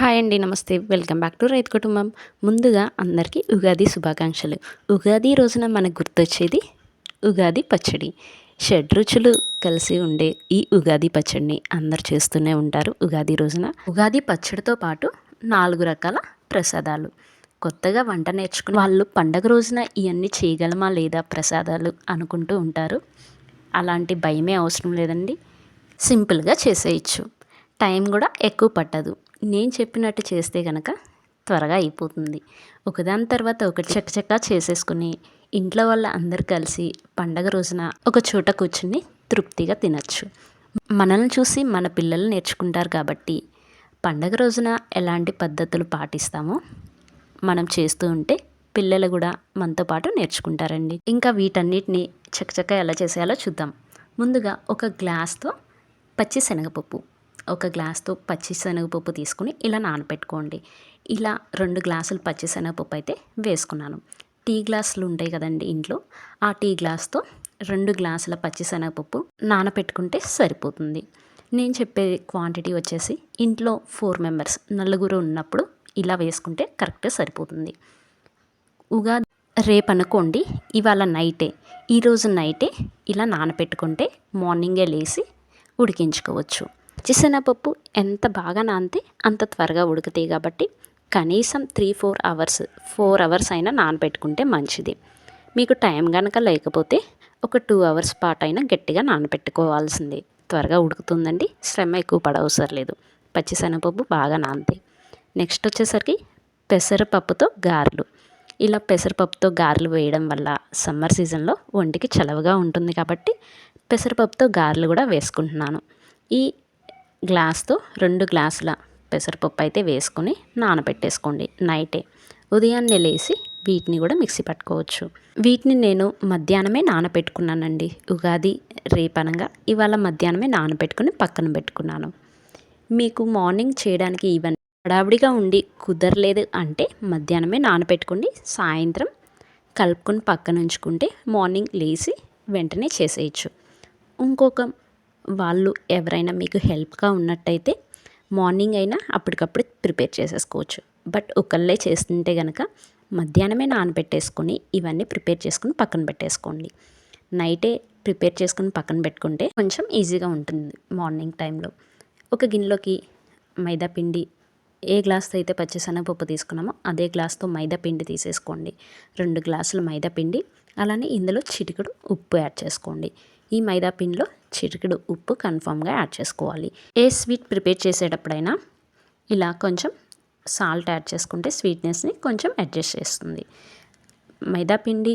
Hi అండి నమస్తే. Welcome back to రైతు కుటుంబం. ముందుగా అందరికీ ఉగాది శుభాకాంక్షలు. ఉగాది రోజున మనకు గుర్తొచ్చేది ఉగాది పచ్చడి. షడ్రుచులు కలిసి ఉండే ఈ ఉగాది పచ్చడిని అందరు చేస్తూనే ఉంటారు ఉగాది రోజున. ఉగాది పచ్చడితో పాటు నాలుగు రకాల ప్రసాదాలు. కొత్తగా వంట నేర్చుకుని వాళ్ళు పండగ రోజున ఇవన్నీ చేయగలమా లేదా ప్రసాదాలు అనుకుంటూ ఉంటారు. అలాంటి భయమే అవసరం లేదండి. సింపుల్గా చేసేయచ్చు. టైం కూడా ఎక్కువ పట్టదు. నేను చెప్పినట్టు చేస్తే కనుక త్వరగా అయిపోతుంది. ఒకదాని తర్వాత ఒకటి చక్కచక్క చేసేసుకుని ఇంట్లో వాళ్ళ అందరు కలిసి పండగ రోజున ఒక చోట కూర్చుని తృప్తిగా తినచ్చు. మనల్ని చూసి మన పిల్లలు నేర్చుకుంటారు కాబట్టి పండగ రోజున ఎలాంటి పద్ధతులు పాటిస్తామో మనం చేస్తూ ఉంటే పిల్లలు కూడా మనతో పాటు నేర్చుకుంటారండి. ఇంకా వీటన్నిటిని చక్కచక్క ఎలా చేసేయాలో చూద్దాం. ముందుగా ఒక గ్లాస్తో పచ్చి శనగపప్పు ఒక గ్లాస్తో పచ్చిశనగపప్పు తీసుకుని ఇలా నానపెట్టుకోండి. ఇలా రెండు గ్లాసులు పచ్చి శనగపప్పు అయితే వేసుకున్నాను. టీ గ్లాసులు ఉంటాయి కదండి ఇంట్లో ఆ టీ గ్లాస్తో రెండు గ్లాసుల పచ్చిశనగపప్పు నానపెట్టుకుంటే సరిపోతుంది. నేను చెప్పే క్వాంటిటీ వచ్చేసి ఇంట్లో ఫోర్ మెంబర్స్ నలుగురు ఉన్నప్పుడు ఇలా వేసుకుంటే కరెక్ట్ సరిపోతుంది. ఉగాది రేపు అనుకోండి ఇవాళ నైటే ఈరోజు నైటే ఇలా నానపెట్టుకుంటే మార్నింగే లేచి ఉడికించుకోవచ్చు. పచ్చిశనగపప్పు ఎంత బాగా నానితే అంత త్వరగా ఉడుకుతాయి కాబట్టి కనీసం three four hours four hours అయినా నానబెట్టుకుంటే మంచిది. మీకు టైం కనుక లేకపోతే ఒక టూ అవర్స్ పాటు అయినా గట్టిగా నానబెట్టుకోవాల్సిందే. త్వరగా ఉడుకుతుందండి శ్రమ ఎక్కువ పడవసరం లేదు. పచ్చిశనగపప్పు బాగా నానతాయి నెక్స్ట్ వచ్చేసరికి పెసరపప్పుతో గారెలు. ఇలా పెసరపప్పుతో గారెలు వేయడం వల్ల సమ్మర్ సీజన్లో ఒంటికి చలవగా ఉంటుంది కాబట్టి పెసరపప్పుతో గారెలు కూడా వేసుకుంటున్నాను. ఈ గ్లాస్తో రెండు గ్లాసుల పెసరపప్పు అయితే వేసుకొని నానబెట్టేసుకోండి నైటే. ఉదయాన్నే లేచి వీటిని కూడా మిక్సీ పట్టుకోవచ్చు. వీటిని నేను మధ్యాహ్నమే నానబెట్టుకున్నానండి. ఉగాది రేపనగా ఇవాళ మధ్యాహ్నమే నానబెట్టుకుని పక్కన పెట్టుకున్నాను. మీకు మార్నింగ్ చేయడానికి ఈవెన్ హడావిడిగా ఉండి కుదరలేదు అంటే మధ్యాహ్నమే నానబెట్టుకోండి సాయంత్రం కలుపుకొని పక్కన ఉంచుకుంటే మార్నింగ్ లేచి వెంటనే చేసేయచ్చు. ఇంకొక వాళ్ళు ఎవరైనా మీకు హెల్ప్గా ఉన్నట్టయితే మార్నింగ్ అయినా అప్పటికప్పుడు ప్రిపేర్ చేసేసుకోవచ్చు. బట్ ఒకళ్ళే చేస్తుంటే కనుక మధ్యాహ్నమే నానబెట్టేసుకొని ఇవన్నీ ప్రిపేర్ చేసుకుని పక్కన పెట్టేసుకోండి. నైటే ప్రిపేర్ చేసుకుని పక్కన పెట్టుకుంటే కొంచెం ఈజీగా ఉంటుంది మార్నింగ్ టైంలో. ఒక గిన్నెలోకి మైదా పిండి ఏ గ్లాస్తో అయితే పచ్చిశనగపప్పు తీసుకున్నామో అదే గ్లాస్తో మైదా పిండి తీసేసుకోండి. రెండు గ్లాసులు మైదా పిండి అలానే ఇందులో చిటికడు ఉప్పు యాడ్ చేసుకోండి. ఈ మైదా పిండిలో చిటికెడు ఉప్పు కన్ఫామ్గా యాడ్ చేసుకోవాలి. ఏ స్వీట్ ప్రిపేర్ చేసేటప్పుడైనా ఇలా కొంచెం సాల్ట్ యాడ్ చేసుకుంటే స్వీట్నెస్ని కొంచెం అడ్జస్ట్ చేస్తుంది. మైదా పిండి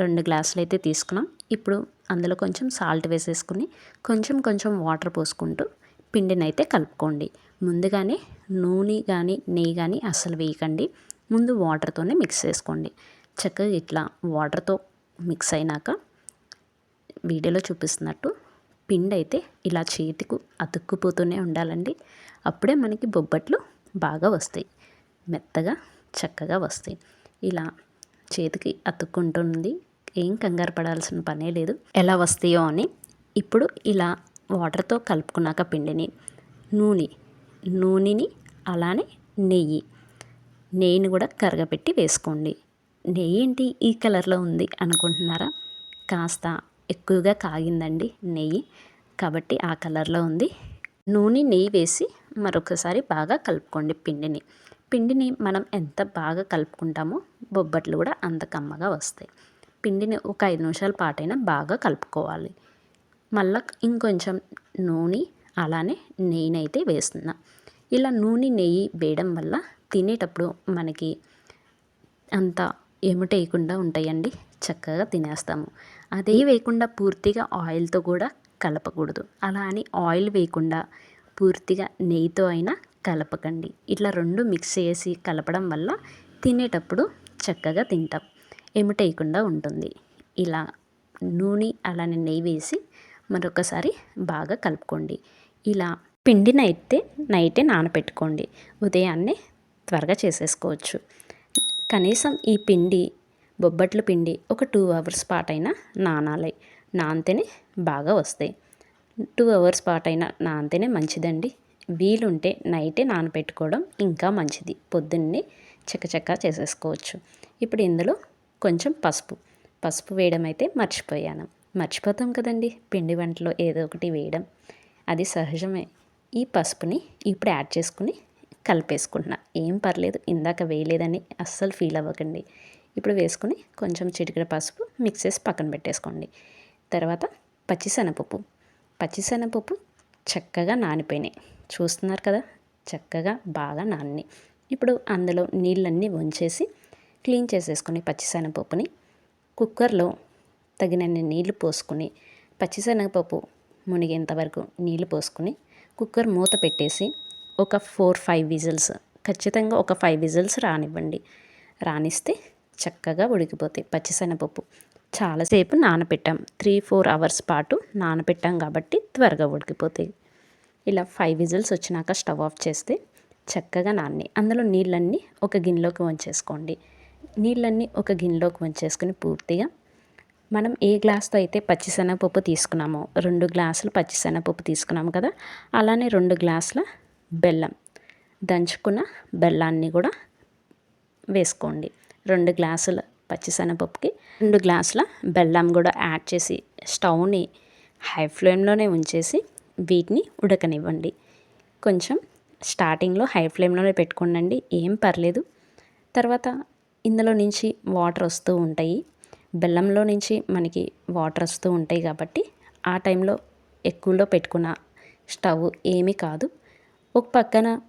రెండు గ్లాసులు అయితే తీసుకున్నాం. ఇప్పుడు అందులో కొంచెం సాల్ట్ వేసేసుకుని కొంచెం కొంచెం వాటర్ పోసుకుంటూ పిండిని అయితే కలుపుకోండి. ముందుగానే నూనె కానీ నెయ్యి కానీ అస్సలు వేయకండి. ముందు వాటర్తోనే మిక్స్ చేసుకోండి. చక్కగా ఇట్లా వాటర్తో మిక్స్ అయినాక వీడియోలో చూపిస్తున్నట్టు పిండి అయితే ఇలా చేతికు అతుక్కుపోతూనే ఉండాలండి. అప్పుడే మనకి బొబ్బట్లు బాగా వస్తాయి. మెత్తగా చక్కగా వస్తాయి. ఇలా చేతికి అతుక్కుంటుంది. ఏం కంగారు పడాల్సిన పనే లేదు. ఎలా వస్తాయో అని ఇప్పుడు ఇలా వాటర్తో కలుపుకున్నాక పిండిని నూనె నూనెని అలానే నెయ్యి. నెయ్యిని కూడా కరగపెట్టి వేసుకోండి. నెయ్యి ఏంటి? ఈ కలర్లో ఉంది అనుకుంటున్నారా? కాస్త ఎక్కువగా కాగిందండి నెయ్యి. కాబట్టి ఆ కలర్లో ఉంది. నూనె నెయ్యి వేసి మరొకసారి బాగా కలుపుకోండి పిండిని. పిండిని మనం ఎంత బాగా కలుపుకుంటామో బొబ్బట్లు కూడా అంత కమ్మగా వస్తాయి. పిండిని ఒక ఐదు నిమిషాల పాటైనా బాగా కలుపుకోవాలి. మళ్ళా ఇంకొంచెం నూనె అలానే నెయ్యినైతే వేస్తున్నా. ఇలా నూనె నెయ్యి వేయడం వల్ల తినేటప్పుడు మనకి అంత ఎముటేయకుండా ఉంటాయండి. చక్కగా తినేస్తాము. అదే వేయకుండా పూర్తిగా ఆయిల్తో కూడా కలపకూడదు. అలా అని ఆయిల్ వేయకుండా పూర్తిగా నెయ్యితో అయినా కలపకండి. ఇట్లా రెండు మిక్స్ చేసి కలపడం వల్ల తినేటప్పుడు చక్కగా తింటాం. ఎముటేయకుండా ఉంటుంది. ఇలా నూనె అలానే నెయ్యి వేసి మరొకసారి బాగా కలుపుకోండి. ఇలా పిండినైతే నైటే నానపెట్టుకోండి. ఉదయాన్నే త్వరగా చేసేసుకోవచ్చు. కనీసం ఈ పిండి బొబ్బట్లు పిండి ఒక టూ అవర్స్ పాటైనా నానాలి నానితేనే బాగా వస్తాయి. టూ అవర్స్ పాటైనా నానితేనే మంచిదండి. వీలుంటే నైటే నానబెట్టుకోవడం ఇంకా మంచిది. పొద్దున్నే చక్కచక్క చేసేసుకోవచ్చు. ఇప్పుడు ఇందులో కొంచెం పసుపు. పసుపు వేయడం అయితే మర్చిపోయాను. మర్చిపోతాం కదండి పిండి వంటలో ఏదో ఒకటి వేయడం. అది సహజమే. ఈ పసుపుని ఇప్పుడు యాడ్ చేసుకుని కలిపేసుకుంటున్నా. ఏం పర్లేదు ఇందాక వేయలేదని అస్సలు ఫీల్ అవ్వకండి. ఇప్పుడు వేసుకుని కొంచెం చిటికెడ పసుపు మిక్స్ చేసి పక్కన పెట్టేసుకోండి. తర్వాత పచ్చిశనగపప్పు. పచ్చిశనగపప్పు చక్కగా నానిపోయినాయి. చూస్తున్నారు కదా? చక్కగా బాగా నాని ఇప్పుడు అందులో నీళ్ళన్నీ వంచేసి క్లీన్ చేసేసుకుని పచ్చిశనగపప్పుని కుక్కర్లో తగినన్ని నీళ్ళు పోసుకుని పచ్చిశనగపప్పు మునిగేంత వరకు నీళ్ళు పోసుకుని కుక్కర్ మూత పెట్టేసి ఒక ఫోర్ ఫైవ్ విజిల్స్ ఖచ్చితంగా ఒక ఫైవ్ విజిల్స్ రానివ్వండి. రానిస్తే చక్కగా ఉడికిపోతాయి పచ్చిశనగపప్పు. చాలాసేపు నానపెట్టాం. త్రీ ఫోర్ అవర్స్ పాటు నానబెట్టాం కాబట్టి త్వరగా ఉడికిపోతాయి. ఇలా ఫైవ్ విజిల్స్ వచ్చినాక స్టవ్ ఆఫ్ చేస్తే చక్కగా నాన్ని. అందులో నీళ్ళన్నీ ఒక గిన్నెలోకి వంచేసుకోండి. నీళ్ళన్నీ ఒక గిన్నెలోకి వంచేసుకుని పూర్తిగా మనం ఏ గ్లాస్తో అయితే పచ్చిశనగపప్పు తీసుకున్నామో రెండు గ్లాసులు పచ్చిశనగపప్పు తీసుకున్నాము కదా అలానే రెండు గ్లాసుల బెల్లం. దంచుకున్న బెల్లాన్ని కూడా వేసుకోండి. రెండు గ్లాసుల పచ్చిశనగపప్పుకి రెండు గ్లాసుల బెల్లం కూడా యాడ్ చేసి స్టవ్ని హై ఫ్లేమ్లోనే ఉంచేసి వీటిని ఉడకనివ్వండి. కొంచెం స్టార్టింగ్లో హై ఫ్లేమ్లోనే పెట్టుకోండి ఏం పర్లేదు. తర్వాత ఇందులో నుంచి వాటర్ వస్తూ ఉంటాయి. బెల్లంలో నుంచి మనకి వాటర్ వస్తూ ఉంటాయి కాబట్టి ఆ టైంలో ఎక్కువలో పెట్టుకున్న స్టవ్ ఏమీ కాదు. ఒక పక్కన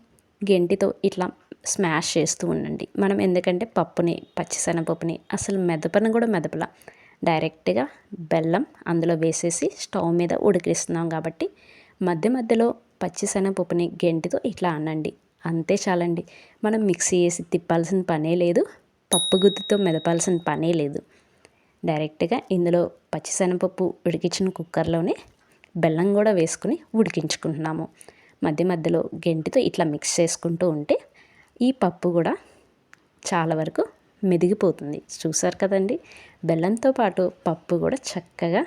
గెంటితో ఇట్లా స్మాష్ చేస్తూ ఉండండి. మనం ఎందుకంటే పప్పుని పచ్చిశనగపప్పుని అసలు మెదపని కూడా మెదపల. డైరెక్ట్గా బెల్లం అందులో వేసేసి స్టవ్ మీద ఉడికిస్తున్నాం కాబట్టి మధ్య మధ్యలో పచ్చిశనగపప్పుని గెంటితో ఇట్లా అనండి అంతే చాలండి. మనం మిక్సీ వేసి తిప్పాల్సిన పనే లేదు పప్పు గుత్తితో మెదపాల్సిన పనే లేదు. డైరెక్ట్గా ఇందులో పచ్చిశనగపప్పు ఉడికించిన కుక్కర్లోనే బెల్లం కూడా వేసుకుని ఉడికించుకుంటున్నాము. మధ్య మధ్యలో గెంటితో ఇట్లా మిక్స్ చేసుకుంటూ ఉంటే ఈ పప్పు కూడా చాలా వరకు మెదిగిపోతుంది. చూసారు కదండి? బెల్లంతో పాటు పప్పు కూడా చక్కగా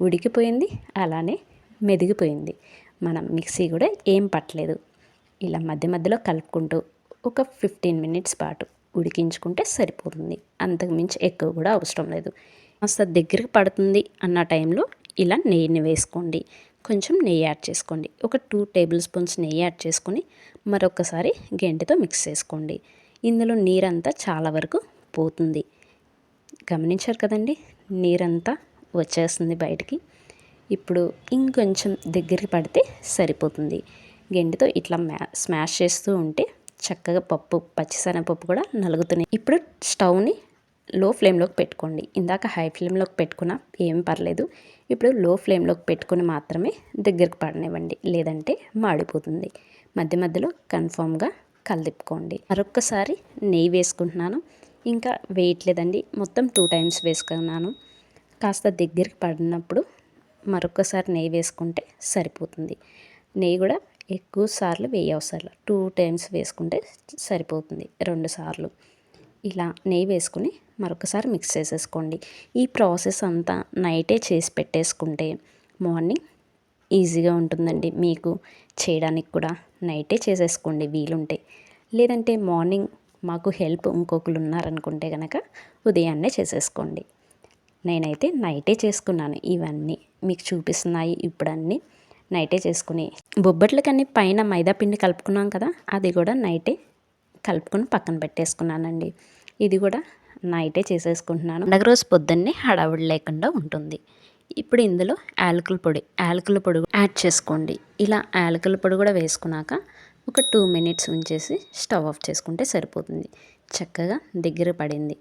ఉడికిపోయింది అలానే మెదిగిపోయింది. మనం మిక్సీ కూడా ఏం పట్టలేదు. ఇలా మధ్య మధ్యలో కలుపుకుంటూ ఒక ఫిఫ్టీన్ మినిట్స్ పాటు ఉడికించుకుంటే సరిపోతుంది. అంతకుమించి ఎక్కువ కూడా అవసరం లేదు. కాస్త దగ్గరకు పడుతుంది అన్న టైంలో ఇలా నెయ్యిని వేసుకోండి. కొంచెం నెయ్యి యాడ్ చేసుకోండి. ఒక టూ టేబుల్ స్పూన్స్ నెయ్యి యాడ్ చేసుకొని మరొకసారి గెంటితో మిక్స్ చేసుకోండి. ఇందులో నీరంతా చాలా వరకు పోతుంది. గమనించారు కదండి? నీరంతా వచ్చేస్తుంది బయటికి. ఇప్పుడు ఇంకొంచెం దగ్గరికి పడితే సరిపోతుంది. గెంటితో ఇట్లా మ్యా స్మాష్ చేస్తూ ఉంటే చక్కగా పప్పు పచ్చిశనగపప్పు కూడా నలుగుతున్నాయి. ఇప్పుడు స్టవ్ని లో ఫ్లేమ్లోకి పెట్టుకోండి. ఇందాక హై ఫ్లేమ్లోకి పెట్టుకున్నా ఏం పర్లేదు. ఇప్పుడు లో ఫ్లేమ్లోకి పెట్టుకుని మాత్రమే దగ్గరకు పడనివ్వండి. లేదంటే మాడిపోతుంది. మధ్య మధ్యలో కన్ఫామ్గా కలిపుకోండి మరొక్కసారి నెయ్యి వేసుకుంటున్నాను. ఇంకా వేయట్లేదండి. మొత్తం టూ టైమ్స్ వేసుకున్నాను. కాస్త దగ్గరికి పడినప్పుడు మరొకసారి నెయ్యి వేసుకుంటే సరిపోతుంది. నెయ్యి కూడా ఎక్కువ సార్లు వేయవసరం టూ టైమ్స్ వేసుకుంటే సరిపోతుంది. రెండు సార్లు. ఇలా నెయ్యి వేసుకుని మరొకసారి మిక్స్ చేసేసుకోండి. ఈ ప్రాసెస్ అంతా నైటే చేసి పెట్టేసుకుంటే మార్నింగ్ ఈజీగా ఉంటుందండి. మీకు చేయడానికి కూడా నైటే చేసేసుకోండి వీలుంటే. లేదంటే మార్నింగ్ మాకు హెల్ప్ ఇంకొకరు ఉన్నారనుకుంటే కనుక ఉదయాన్నే చేసేసుకోండి. నేనైతే నైటే చేసుకున్నాను. ఇవన్నీ మీకు చూపిస్తున్నాయి ఇప్పుడు అన్నీ నైటే చేసుకుని బొబ్బట్లకన్నీ పైన మైదా పిండి కలుపుకున్నాం కదా అది కూడా నైటే కలుపుకొని పక్కన పెట్టేసుకున్నానండి. ఇది కూడా నైటే చేసేసుకుంటున్నాను. పండగ రోజు పొద్దున్నే హడావుడి లేకుండా ఉంటుంది. ఇప్పుడు ఇందులో యాలకుల పొడి యాలకుల పొడి యాడ్ చేసుకోండి. ఇలా యాలకుల పొడి కూడా వేసుకున్నాక ఒక టూ మినిట్స్ ఉంచేసి స్టవ్ ఆఫ్ చేసుకుంటే సరిపోతుంది. చక్కగా దగ్గర పడింది.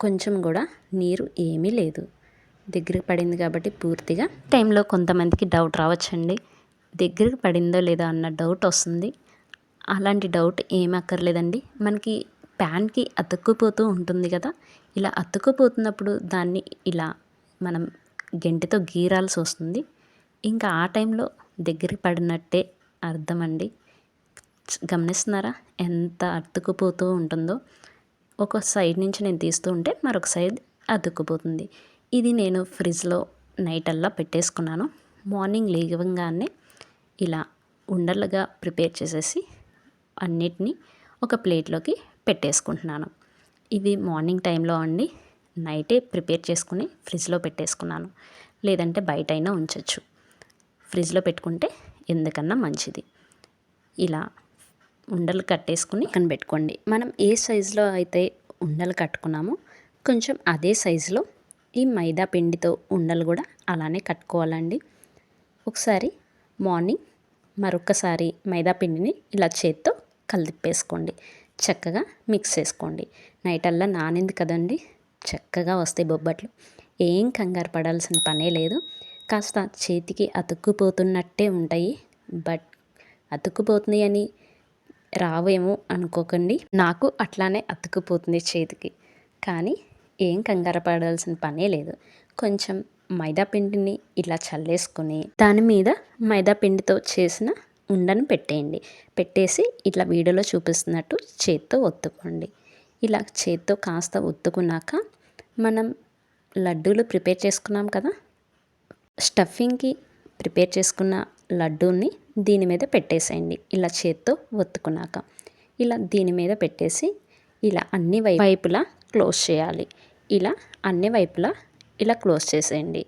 కొంచెం కూడా నీరు ఏమీ లేదు. దగ్గర పడింది కాబట్టి పూర్తిగా టైంలో కొంతమందికి డౌట్ రావచ్చండి. దగ్గరకు పడిందో లేదో అన్న డౌట్ వస్తుంది. అలాంటి డౌట్ ఏమీ అక్కర్లేదండి మనకి ప్యాన్కి అతుక్కుపోతూ ఉంటుంది కదా. ఇలా అతుక్కుపోతున్నప్పుడు దాన్ని ఇలా మనం గెంటితో గీరాల్సి వస్తుంది. ఇంకా ఆ టైంలో దగ్గరికి పడినట్టే అర్థం అండి గమనిస్తున్నారా? ఎంత అతుక్కుపోతూ ఉంటుందో. ఒక సైడ్ నుంచి నేను తీస్తూ ఉంటే మరొక సైడ్ అతుక్కుపోతుంది. ఇది నేను ఫ్రిడ్జ్లో నైట్ అల్లా పెట్టేసుకున్నాను. మార్నింగ్ లేవగానే ఇలా ఉండలుగా ప్రిపేర్ చేసేసి అన్నిటినీ ఒక ప్లేట్లోకి పెట్టేసుకుంటున్నాను. ఇది మార్నింగ్ టైంలో అండి. నైటే ప్రిపేర్ చేసుకుని ఫ్రిడ్జ్లో పెట్టేసుకున్నాను. లేదంటే బయట అయినా ఉంచవచ్చు ఫ్రిడ్జ్లో పెట్టుకుంటే ఎందుకన్నా మంచిది. ఇలా ఉండలు కట్టేసుకుని పక్కన పెట్టుకోండి. మనం ఏ సైజులో అయితే ఉండలు కట్టుకున్నామో కొంచెం అదే సైజులో ఈ మైదా పిండితో ఉండలు కూడా అలానే కట్టుకోవాలండి. ఒకసారి మార్నింగ్ మరొకసారి మైదా పిండిని ఇలా చేత్తో కలిపేసుకోండి. చక్కగా మిక్స్ చేసుకోండి. నైట్ అల్లా నానింది కదండి. చక్కగా వస్తాయి బొబ్బట్లు. ఏం కంగారు పడాల్సిన పనే లేదు. కాస్త చేతికి అతుక్కుపోతున్నట్టే ఉంటాయి. బట్ అతుక్కుపోతుంది అని రావేమో అనుకోకండి. నాకు అట్లానే అతుక్కుపోతుంది చేతికి. కానీ ఏం కంగారు పడాల్సిన పనే లేదు. కొంచెం మైదా పిండిని ఇలా చల్లేసుకొని దాని మీద మైదా పిండితో చేసిన ఉండను పెట్టేయండి. పెట్టేసి ఇట్లా వీడియోలో చూపిస్తున్నట్టు చేత్తో ఒత్తుకోండి. ఇలా చేత్తో కాస్త ఒత్తుకున్నాక మనం లడ్డూలు ప్రిపేర్ చేసుకున్నాం కదా? స్టఫింగ్కి ప్రిపేర్ చేసుకున్న లడ్డూని దీని మీద పెట్టేసేయండి. ఇలా చేత్తో ఒత్తుకున్నాక. ఇలా దీని మీద పెట్టేసి ఇలా అన్ని వైపులా క్లోజ్ చేయాలి. ఇలా అన్ని వైపులా ఇలా క్లోజ్ చేసేయండి.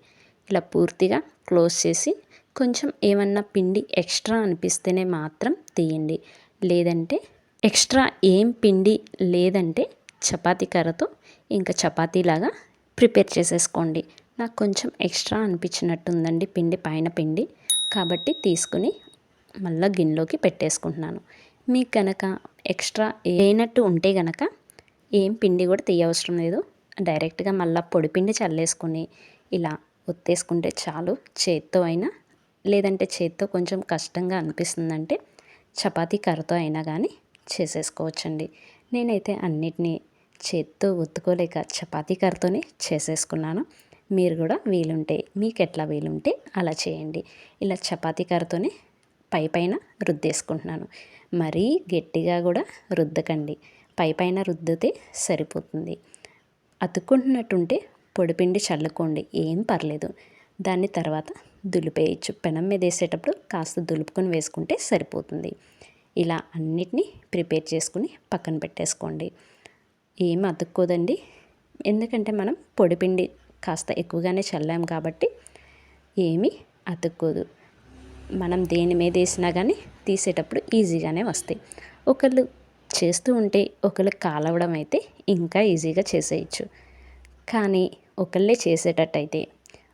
ఇలా పూర్తిగా క్లోజ్ చేసి కొంచెం ఏమన్నా పిండి ఎక్స్ట్రా అనిపిస్తేనే మాత్రం తీయండి. లేదంటే ఎక్స్ట్రా ఏం పిండి లేదంటే చపాతీ కర్రతో ఇంకా చపాతీలాగా ప్రిపేర్ చేసేసుకోండి. నాకు కొంచెం ఎక్స్ట్రా అనిపించినట్టుందండి పిండి పైన పిండి. కాబట్టి తీసుకుని మళ్ళీ గిన్నెలోకి పెట్టేసుకుంటున్నాను. మీకు కనుక ఎక్స్ట్రా లేనట్టు ఉంటే కనుక ఏం పిండి కూడా తీయవసరం లేదు. డైరెక్ట్గా మళ్ళీ పొడి పిండి చల్లేసుకొని ఇలా ఒత్తేసుకుంటే చాలు. చేత్తో అయినా లేదంటే చేత్తో కొంచెం కష్టంగా అనిపిస్తుందంటే చపాతీ కర్రతో అయినా కానీ చేసేసుకోవచ్చండి. నేనైతే అన్నిటినీ చేత్తో ఒత్తుకోలేక చపాతీ కర్రతోనే చేసేసుకున్నాను. మీరు కూడా వీలుంటే మీకు ఎట్లా వీలుంటే అలా చేయండి. ఇలా చపాతీ కర్రతోనే పై పైన రుద్దేసుకుంటున్నాను. మరీ గట్టిగా కూడా రుద్దకండి. పై పైన రుద్దితే సరిపోతుంది. అతుక్కుంటున్నట్టుంటే పొడిపిండి చల్లుకోండి. ఏం పర్లేదు. దాన్ని తర్వాత దులిపేయచ్చు పెనం మీద వేసేటప్పుడు కాస్త దులుపుకొని వేసుకుంటే సరిపోతుంది. ఇలా అన్నిటినీ ప్రిపేర్ చేసుకుని పక్కన పెట్టేసుకోండి. ఏం అతుక్కోదండి? ఎందుకంటే మనం పొడిపిండి కాస్త ఎక్కువగానే చల్లాం కాబట్టి ఏమీ అతుక్కోదు. మనం దేని మీద వేసినా కానీ తీసేటప్పుడు ఈజీగానే వస్తాయి. ఒకళ్ళు చేస్తూ ఉంటే ఒకళ్ళు కాలవడం అయితే ఇంకా ఈజీగా చేసేయచ్చు. కానీ ఒకళ్ళే చేసేటట్టయితే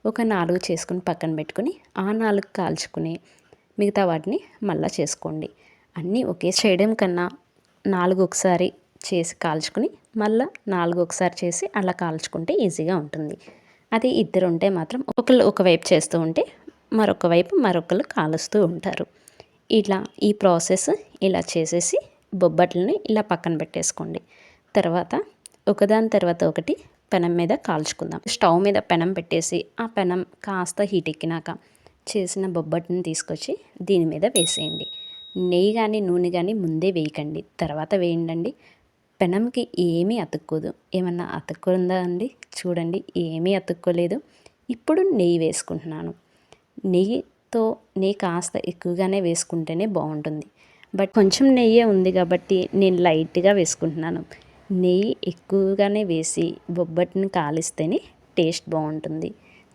ఒక నాలుగు చేసుకుని పక్కన పెట్టుకుని ఆ నాలుగు కాల్చుకుని మిగతా వాటిని మళ్ళీ చేసుకోండి. అన్నీ ఒకే చేయడం కన్నా నాలుగు ఒకసారి చేసి కాల్చుకుని మళ్ళీ నాలుగు ఒకసారి చేసి అలా కాల్చుకుంటే ఈజీగా ఉంటుంది. అది ఇద్దరు ఉంటే మాత్రం ఒకళ్ళు ఒకవైపు చేస్తూ ఉంటే మరొక వైపు మరొకరు కాలుస్తూ ఉంటారు. ఇలా ఈ ప్రాసెస్ ఇలా చేసేసి బొబ్బట్లని ఇలా పక్కన పెట్టేసుకోండి. తర్వాత ఒకదాని తర్వాత ఒకటి పెనం మీద కాల్చుకుందాం. స్టవ్ మీద పెనం పెట్టేసి ఆ పెనం కాస్త హీట్ ఎక్కినాక చేసిన బొబ్బట్ని తీసుకొచ్చి దీని మీద వేసేయండి. నెయ్యి కానీ నూనె కానీ ముందే వేయకండి. తర్వాత వేయండి పెనంకి ఏమీ అతుక్కోదు. ఏమన్నా అతుక్కుందా అండి? చూడండి ఏమీ అతుక్కోలేదు. ఇప్పుడు నెయ్యి వేసుకుంటున్నాను. నెయ్యితో నెయ్యి కాస్త ఎక్కువగానే వేసుకుంటేనే బాగుంటుంది. బట్ కొంచెం నెయ్యే ఉంది కాబట్టి నేను లైట్గా వేసుకుంటున్నాను. నెయ్యి ఎక్కువగానే వేసి బొబ్బట్ని కాలిస్తేనే టేస్ట్ బాగుంటుంది.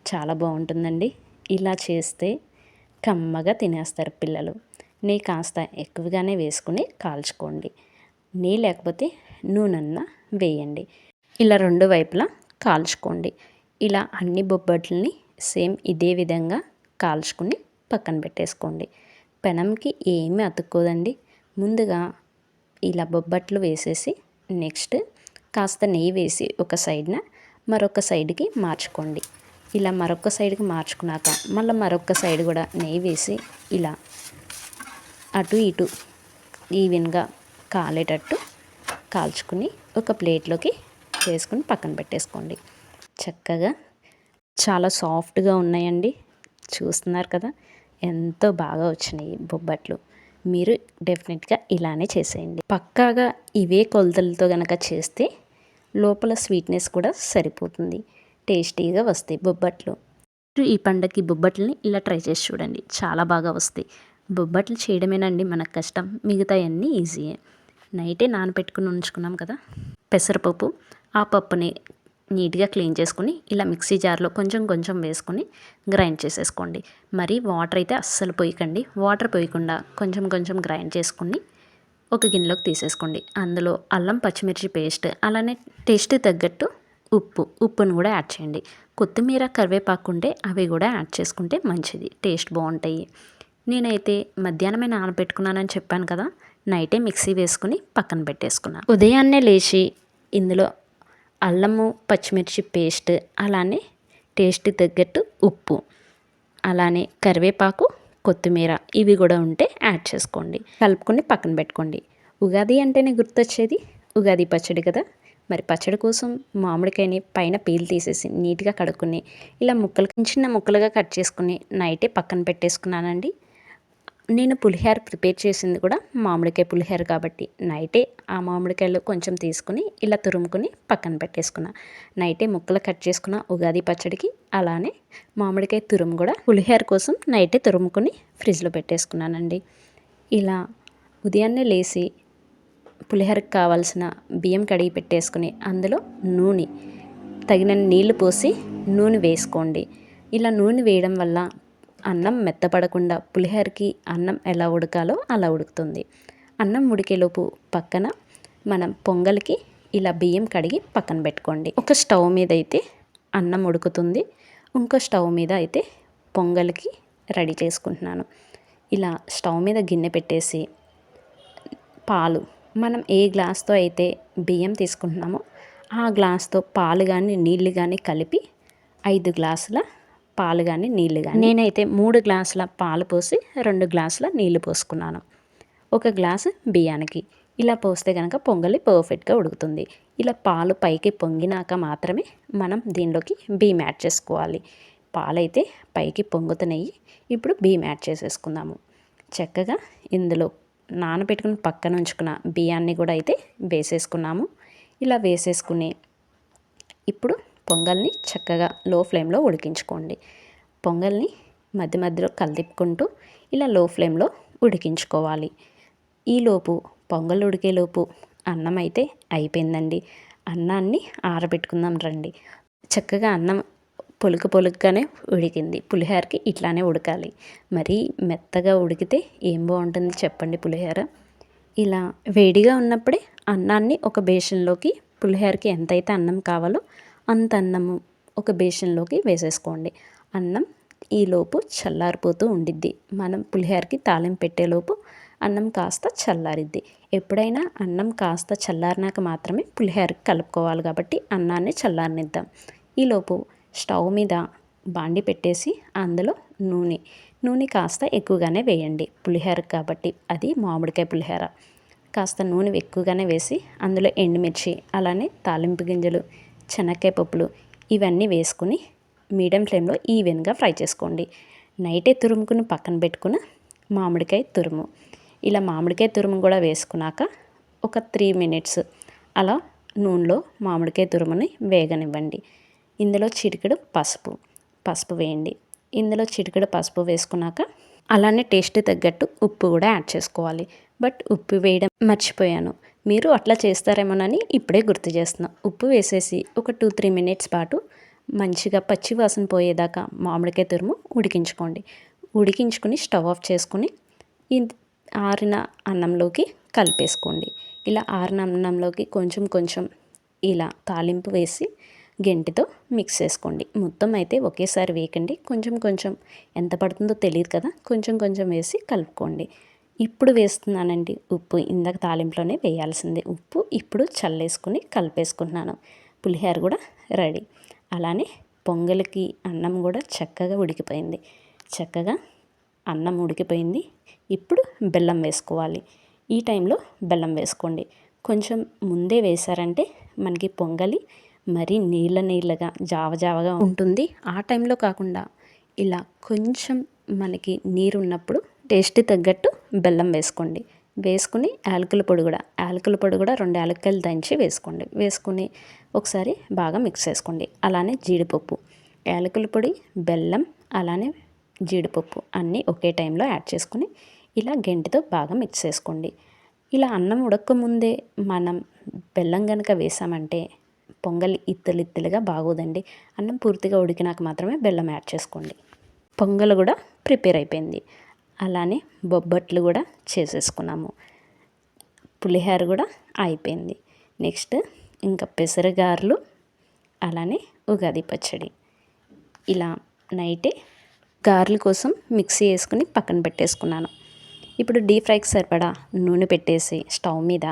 చాలా బాగుంటుందండి. ఇలా చేస్తే కమ్మగా తినేస్తారు పిల్లలు. నెయ్యి కాస్త ఎక్కువగానే వేసుకుని కాల్చుకోండి. నెయ్యి లేకపోతే నూనెన్న వేయండి. ఇలా రెండు వైపులా కాల్చుకోండి. ఇలా అన్ని బొబ్బట్లని సేమ్ ఇదే విధంగా కాల్చుకుని పక్కన పెట్టేసుకోండి. పెనంకి ఏమీ అతుక్కోదండి. ముందుగా ఇలా బొబ్బట్లు వేసేసి నెక్స్ట్ కాస్త నెయ్యి వేసి ఒక సైడ్న మరొక సైడ్కి మార్చుకోండి. ఇలా మరొక సైడ్కి మార్చుకున్నాక మళ్ళీ మరొక సైడ్ కూడా నెయ్యి వేసి ఇలా అటు ఇటు ఈవెన్గా కాలేటట్టు కాల్చుకుని ఒక ప్లేట్లోకి వేసుకుని పక్కన పెట్టేసుకోండి. చక్కగా చాలా సాఫ్ట్గా ఉన్నాయండి. చూస్తున్నారు కదా? ఎంతో బాగా వచ్చినాయి బొబ్బట్లు. మీరు డెఫినెట్గా ఇలానే చేసేయండి. పక్కాగా ఇవే కొలతలతో కనుక చేస్తే లోపల స్వీట్నెస్ కూడా సరిపోతుంది. టేస్టీగా వస్తాయి బొబ్బట్లు. ఈ పండగకి బొబ్బట్లని ఇలా ట్రై చేసి చూడండి. చాలా బాగా వస్తాయి. బొబ్బట్లు చేయడమేనండి మనకు కష్టం. మిగతాయన్నీ ఈజీయే. నైటే నానబెట్టుకుని ఉంచుకున్నాం కదా. పెసరపప్పు ఆ పప్పుని నీట్గా క్లీన్ చేసుకుని ఇలా మిక్సీ జార్లో కొంచెం కొంచెం వేసుకొని గ్రైండ్ చేసేసుకోండి. మరి వాటర్ అయితే అస్సలు పోయకండి. వాటర్ పోయకుండా కొంచెం కొంచెం గ్రైండ్ చేసుకుని ఒక గిన్నెలోకి తీసేసుకోండి. అందులో అల్లం పచ్చిమిర్చి పేస్ట్ అలానే టేస్ట్ తగ్గట్టు ఉప్పు ఉప్పును కూడా యాడ్ చేయండి. కొత్తిమీర కరివేపాకు ఉంటే అవి కూడా యాడ్ చేసుకుంటే మంచిది. టేస్ట్ బాగుంటాయి. నేనైతే మధ్యాహ్నమే నానబెట్టుకున్నానని చెప్పాను కదా నైటే మిక్సీ వేసుకుని పక్కన పెట్టేసుకున్నాను ఉదయాన్నే లేచి ఇందులో అల్లము పచ్చిమిర్చి పేస్ట్ అలానే టేస్ట్ తగ్గట్టు ఉప్పు అలానే కరివేపాకు కొత్తిమీర ఇవి కూడా ఉంటే యాడ్ చేసుకోండి. కలుపుకొని పక్కన పెట్టుకోండి. ఉగాది అంటేనే గుర్తొచ్చేది? ఉగాది పచ్చడి కదా? మరి పచ్చడి కోసం మామిడికాయని పైన పీల్ తీసేసి నీట్గా కడుక్కుని ఇలా ముక్కలు చిన్న ముక్కలుగా కట్ చేసుకుని నైటే పక్కన పెట్టేసుకున్నానండి. నేను పులిహోర ప్రిపేర్ చేసింది కూడా మామిడికాయ పులిహోర కాబట్టి నైటే ఆ మామిడికాయలు కొంచెం తీసుకుని ఇలా తురుముకొని పక్కన పెట్టేసుకున్నా. నైటే ముక్కలు కట్ చేసుకున్న ఉగాది పచ్చడికి అలానే మామిడికాయ తురుము కూడా పులిహోర కోసం నైటే తురుముకుని ఫ్రిడ్జ్లో పెట్టేసుకున్నానండి. ఇలా ఉదయాన్నే లేచి పులిహోరకు కావాల్సిన బియ్యం కడిగి పెట్టేసుకుని అందులో నూనె తగిన నీళ్ళు పోసి నూనె వేసుకోండి. ఇలా నూనె వేయడం వల్ల అన్నం మెత్తపడకుండా పులిహోరకి అన్నం ఎలా ఉడకాలో అలా ఉడుకుతుంది. అన్నం ఉడికేలోపు పక్కన మనం పొంగల్కి ఇలా బియ్యం కడిగి పక్కన పెట్టుకోండి. ఒక స్టవ్ మీద అయితే అన్నం ఉడుకుతుంది. ఇంకో స్టవ్ మీద అయితే పొంగల్కి రెడీ చేసుకుంటున్నాను. ఇలా స్టవ్ మీద గిన్నె పెట్టేసి పాలు మనం ఏ గ్లాస్తో అయితే బియ్యం తీసుకుంటున్నామో ఆ గ్లాస్తో పాలు కానీ నీళ్ళు కానీ కలిపి ఐదు గ్లాసుల పాలు కానీ నీళ్ళు కానీ నేనైతే మూడు గ్లాసుల పాలు పోసి రెండు గ్లాసుల నీళ్ళు పోసుకున్నాను. ఒక గ్లాసు బియ్యానికి. ఇలా పోస్తే కనుక పొంగలి పర్ఫెక్ట్గా ఉడుకుతుంది. ఇలా పాలు పైకి పొంగినాక మాత్రమే మనం దీనిలోకి బియ్యం యాడ్ చేసుకోవాలి. పాలైతే పైకి పొంగుతున్నాయి. ఇప్పుడు బియ్యం యాడ్ చేసేసుకుందాము. చక్కగా ఇందులో నానబెట్టుకుని పక్కన ఉంచుకున్న బియ్యాన్ని కూడా అయితే వేసేసుకున్నాము. ఇలా వేసేసుకుని ఇప్పుడు పొంగల్ని చక్కగా లో ఫ్లేమ్లో ఉడికించుకోండి. పొంగల్ని మధ్య మధ్యలో కలిపుకుంటూ ఇలా లో ఫ్లేమ్లో ఉడికించుకోవాలి. ఈలోపు పొంగల్ ఉడికేలోపు అన్నం అయితే అయిపోయిందండి. అన్నాన్ని ఆరబెట్టుకుందాం రండి. చక్కగా అన్నం పొలుకు పొలుగ్గానే ఉడికింది. పులిహోరకి ఇట్లానే ఉడకాలి. మరీ మెత్తగా ఉడికితే ఏం బాగుంటుంది చెప్పండి పులిహోర? ఇలా వేడిగా ఉన్నప్పుడే అన్నాన్ని ఒక బేషన్లోకి పులిహోరకి ఎంతైతే అన్నం కావాలో అంత అన్నము ఒక బేషన్లోకి వేసేసుకోండి. అన్నం ఈలోపు చల్లారిపోతూ ఉండిద్ది. మనం పులిహోరకి తాలింపు పెట్టేలోపు అన్నం కాస్త చల్లారిద్ది. ఎప్పుడైనా అన్నం కాస్త చల్లారినాక మాత్రమే పులిహోరకి కలుపుకోవాలి కాబట్టి అన్నాన్ని చల్లారనిద్దాం. ఈలోపు స్టవ్ మీద బాండి పెట్టేసి అందులో నూనె. నూనె కాస్త ఎక్కువగానే వేయండి. పులిహోర కాబట్టి అది మామిడికాయ పులిహోర. కాస్త నూనె ఎక్కువగానే వేసి అందులో ఎండుమిర్చి అలానే తాలింపు గింజలు శనక్కాయ పప్పులు ఇవన్నీ వేసుకుని మీడియం ఫ్లేమ్లో ఈవెన్గా ఫ్రై చేసుకోండి. నైటే తురుముకుని పక్కన పెట్టుకున్న మామిడికాయ తురుము. ఇలా మామిడికాయ తురుము కూడా వేసుకున్నాక ఒక త్రీ మినిట్స్ అలా నూనెలో మామిడికాయ తురుముని వేగనివ్వండి. ఇందులో చిటికెడు పసుపు పసుపు వేయండి. ఇందులో చిటికెడు పసుపు వేసుకున్నాక అలానే టేస్ట్ తగ్గట్టు ఉప్పు కూడా యాడ్ చేసుకోవాలి. బట్ ఉప్పు వేయడం మర్చిపోయాను. మీరు అట్లా చేస్తారేమోనని ఇప్పుడే గుర్తు చేస్తున్నా. ఉప్పు వేసేసి ఒక టూ త్రీ మినిట్స్ పాటు మంచిగా పచ్చి వాసన పోయేదాకా మామిడికాయ తురుము ఉడికించుకోండి. ఉడికించుకుని స్టవ్ ఆఫ్ చేసుకుని ఆరిన అన్నంలోకి కలిపేసుకోండి. ఇలా ఆరిన అన్నంలోకి కొంచెం కొంచెం ఇలా తాలింపు వేసి గెంటితో మిక్స్ చేసుకోండి. మొత్తం అయితే ఒకేసారి వేయకండి. కొంచెం కొంచెం ఎంత పడుతుందో తెలియదు కదా. కొంచెం కొంచెం వేసి కలుపుకోండి. ఇప్పుడు వేస్తున్నానండి ఉప్పు. ఇందాక తాలింపులోనే వేయాల్సిందే ఉప్పు. ఇప్పుడు చల్లేసుకుని కలిపేసుకుంటున్నాను. పులిహోర కూడా రెడీ. అలానే పొంగలికి అన్నం కూడా చక్కగా ఉడికిపోయింది. చక్కగా అన్నం ఉడికిపోయింది. ఇప్పుడు బెల్లం వేసుకోవాలి. ఈ టైంలో బెల్లం వేసుకోండి. కొంచెం ముందే వేశారంటే మనకి పొంగలి మరీ నీళ్ళ నీళ్ళగా జావ జావగా ఉంటుంది. ఆ టైంలో కాకుండా ఇలా కొంచెం మనకి నీరు ఉన్నప్పుడు టేస్ట్ తగ్గట్టు బెల్లం వేసుకోండి. వేసుకుని యాలకుల పొడి కూడా యాలకుల పొడి కూడా రెండు యాలక్కాయలు దంచి వేసుకోండి. వేసుకుని ఒకసారి బాగా మిక్స్ చేసుకోండి. అలానే జీడిపప్పు యాలకుల పొడి బెల్లం అలానే జీడిపప్పు అన్నీ ఒకే టైంలో యాడ్ చేసుకుని ఇలా గెంటితో బాగా మిక్స్ చేసుకోండి. ఇలా అన్నం ఉడకముందే మనం బెల్లం కనుక వేసామంటే పొంగలి ఇత్తులు ఇత్తులుగా బాగోదండి. అన్నం పూర్తిగా ఉడికినాక మాత్రమే బెల్లం యాడ్ చేసుకోండి. పొంగల్ కూడా ప్రిపేర్ అయిపోయింది. అలానే బొబ్బట్లు కూడా చేసేసుకున్నాము. పులిహోర కూడా అయిపోయింది. నెక్స్ట్ ఇంకా పెసరగారులు అలానే ఉగాది పచ్చడి. ఇలా నైటే గారెల కోసం మిక్సీ వేసుకుని పక్కన పెట్టేసుకున్నాను. ఇప్పుడు డీప్ ఫ్రైకి సరిపడా నూనె పెట్టేసి స్టవ్ మీద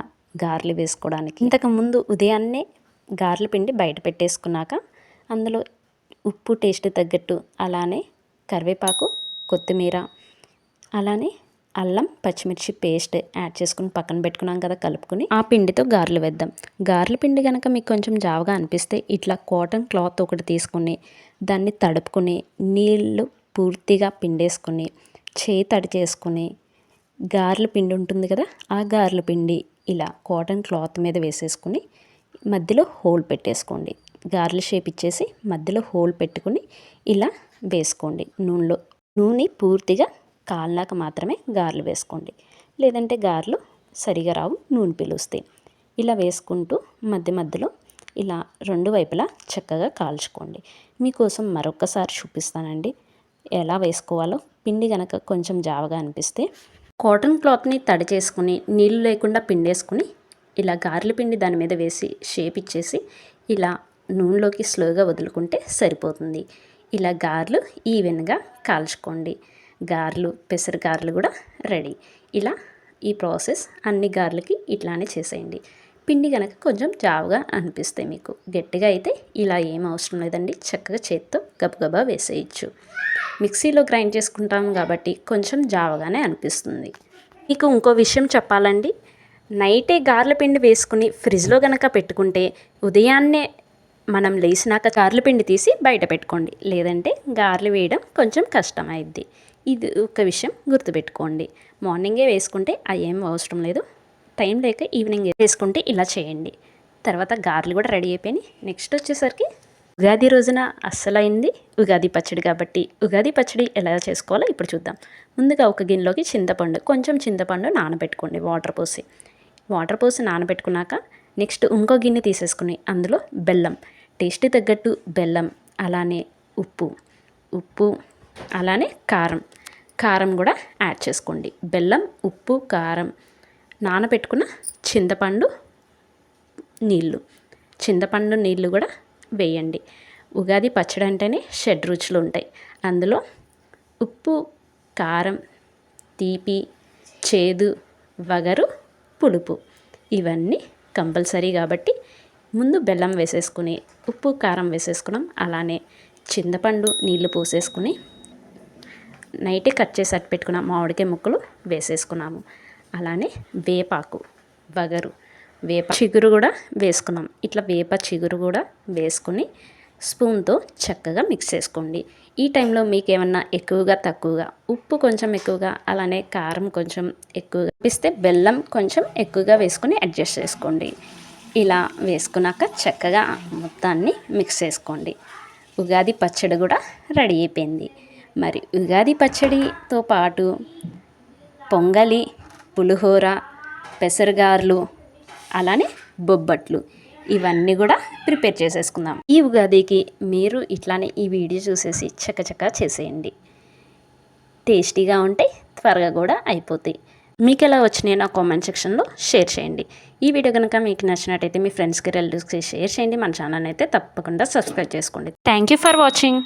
గారెలు వేసుకోవడానికి. ఇంతకుముందు ఉదయాన్నే గారెల పిండి బయట పెట్టేసుకున్నాక అందులో ఉప్పు టేస్ట్ తగ్గట్టు అలానే కరివేపాకు కొత్తిమీర అలానే అల్లం పచ్చిమిర్చి పేస్ట్ యాడ్ చేసుకుని పక్కన పెట్టుకున్నాం కదా కలుపుకొని ఆ పిండితో గారెలు వేద్దాం. గారెల పిండి కనుక మీకు కొంచెం జావగా అనిపిస్తే ఇట్లా కాటన్ క్లాత్ ఒకటి తీసుకుని దాన్ని తడుపుకుని నీళ్ళు పూర్తిగా పిండేసుకుని చేయి తడి చేసుకుని గారెల పిండి ఉంటుంది కదా ఆ గారెల పిండి ఇలా కాటన్ క్లాత్ మీద వేసేసుకుని మధ్యలో హోల్ పెట్టేసుకోండి. గారెల షేప్ ఇచ్చేసి మధ్యలో హోల్ పెట్టుకుని ఇలా వేసుకోండి. నూనెలో నూనె పూర్తిగా కాలినాక మాత్రమే గారెలు వేసుకోండి. లేదంటే గారెలు సరిగా రావు నూనె పిలుస్తాయి. ఇలా వేసుకుంటూ మధ్య మధ్యలో ఇలా రెండు వైపులా చక్కగా కాల్చుకోండి. మీకోసం మరొకసారి చూపిస్తానండి. ఎలా వేసుకోవాలో పిండి కనుక కొంచెం జావగా అనిపిస్తే కాటన్ క్లాత్ని తడి చేసుకుని నీళ్ళు లేకుండా పిండేసుకుని ఇలా గారెల పిండి దాని మీద వేసి షేప్ ఇచ్చేసి ఇలా నూనెలోకి స్లోగా వదులుకుంటే సరిపోతుంది. ఇలా గారెలు ఈవెన్గా కాల్చుకోండి. గారెలు పెసర గారెలు కూడా రెడీ. ఇలా ఈ ప్రాసెస్ అన్ని గారెలకి ఇట్లానే చేసేయండి. పిండి కనుక కొంచెం జావుగా అనిపిస్తాయి మీకు గట్టిగా అయితే ఇలా ఏం అవసరం లేదండి. చక్కగా చేత్తో గబగబా వేసేయచ్చు. మిక్సీలో గ్రైండ్ చేసుకుంటాం కాబట్టి కొంచెం జావగానే అనిపిస్తుంది. మీకు ఇంకో విషయం చెప్పాలండి. నైటే గారెల పిండి వేసుకుని ఫ్రిడ్జ్లో కనుక పెట్టుకుంటే ఉదయాన్నే మనం లేచినాక గారెల పిండి తీసి బయట పెట్టుకోండి. లేదంటే గారెలు వేయడం కొంచెం కష్టమైద్ది. ఇది ఒక విషయం గుర్తుపెట్టుకోండి. మార్నింగే వేసుకుంటే అవి ఏం అవసరం లేదు. టైం లేక ఈవినింగ్ వేసుకుంటే ఇలా చేయండి. తర్వాత గారెలు కూడా రెడీ అయిపోయినాయి. నెక్స్ట్ వచ్చేసరికి ఉగాది రోజున అస్సలైంది ఉగాది పచ్చడి కాబట్టి. ఉగాది పచ్చడి ఎలా చేసుకోవాలో ఇప్పుడు చూద్దాం. ముందుగా ఒక గిన్నెలోకి చింతపండు కొంచెం చింతపండు నానబెట్టుకోండి వాటర్ పోసి. వాటర్ పోసి నానబెట్టుకున్నాక నెక్స్ట్ ఇంకో గిన్నె తీసేసుకుని అందులో బెల్లం. టేస్ట్ తగ్గట్టు బెల్లం అలానే ఉప్పు. ఉప్పు అలానే కారం. కారం కూడా యాడ్ చేసుకోండి. బెల్లం ఉప్పు కారం నానబెట్టుకున్న చింతపండు నీళ్ళు. చింతపండు నీళ్ళు కూడా వేయండి. ఉగాది పచ్చడి అంటేనే షడ్ రుచులు ఉంటాయి. అందులో ఉప్పు కారం తీపి చేదు వగరు పులుపు ఇవన్నీ కంపల్సరీ కాబట్టి ముందు బెల్లం వేసేసుకుని ఉప్పు కారం వేసేసుకున్నాం. అలానే చింతపండు నీళ్ళు పోసేసుకుని నైటే కట్ చేసి అట్టు పెట్టుకున్న మామిడికాయ ముక్కలు వేసేసుకున్నాము. అలానే వేపాకు వగరు వేప చిగురు కూడా వేసుకున్నాం. ఇట్లా వేప చిగురు కూడా వేసుకుని స్పూన్తో చక్కగా మిక్స్ చేసుకోండి. ఈ టైంలో మీకు ఏమన్నా ఎక్కువగా తక్కువగా ఉప్పు కొంచెం ఎక్కువగా అలానే కారం కొంచెం ఎక్కువగా ఇస్తే బెల్లం కొంచెం ఎక్కువగా వేసుకుని అడ్జస్ట్ చేసుకోండి. ఇలా వేసుకున్నాక చక్కగా మొత్తాన్ని మిక్స్ చేసుకోండి. ఉగాది పచ్చడి కూడా రెడీ అయిపోయింది. మరి ఉగాది పచ్చడితో పాటు పొంగలి పులిహోర పెసరగారెలు అలానే బొబ్బట్లు ఇవన్నీ కూడా ప్రిపేర్ చేసేసుకుందాం. ఈ ఉగాదికి మీరు ఇట్లానే ఈ వీడియో చూసేసి చక్కచక్క చేసేయండి. టేస్టీగా ఉంటే త్వరగా కూడా అయిపోతాయి. మీకు ఎలా వచ్చినాయి నా కామెంట్ సెక్షన్లో షేర్ చేయండి. ఈ వీడియో కనుక మీకు నచ్చినట్టయితే మీ ఫ్రెండ్స్కి రిలేటివ్స్కి షేర్ చేయండి. మన ఛానల్ అయితే తప్పకుండా సబ్స్క్రైబ్ చేసుకోండి. Thank you for watching.